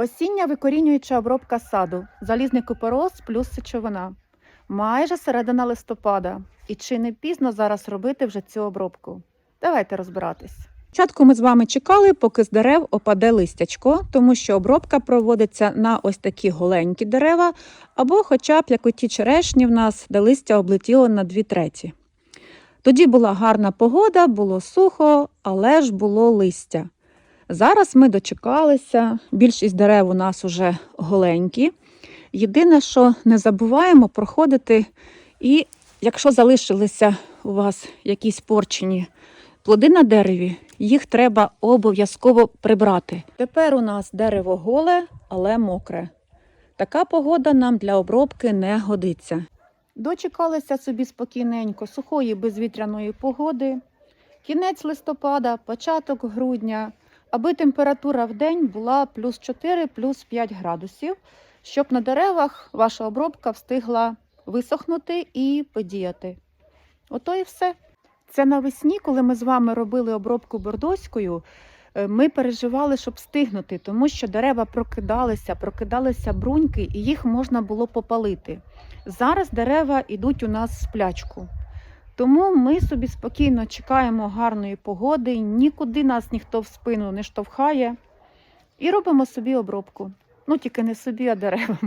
Осіння викорінююча обробка саду, залізний купороз плюс сечовина. Майже середина листопада. І чи не пізно зараз робити вже цю обробку? Давайте розбиратись. Спочатку ми з вами чекали, поки з дерев опаде листячко, тому що обробка проводиться на ось такі голенькі дерева, або хоча б як оті черешні в нас, де листя облетіло на дві треті. Тоді була гарна погода, було сухо, але ж було листя. Зараз ми дочекалися, більшість дерев у нас уже голенькі. Єдине, що не забуваємо проходити, і якщо залишилися у вас якісь порчені плоди на дереві, їх треба обов'язково прибрати. Тепер у нас дерево голе, але мокре. Така погода нам для обробки не годиться. Дочекалися собі спокійненько сухої безвітряної погоди, кінець листопада, початок грудня, аби температура в день була плюс 4, плюс 5 градусів, щоб на деревах ваша обробка встигла висохнути і подіяти. Ото і все. Це навесні, коли ми з вами робили обробку бордоською, е, ми переживали, щоб встигнути, тому що дерева прокидалися, прокидалися бруньки, і їх можна було попалити. Зараз дерева йдуть у нас в сплячку. Тому ми собі спокійно чекаємо гарної погоди, нікуди нас ніхто в спину не штовхає. І робимо собі обробку. Ну, тільки не собі, а деревам.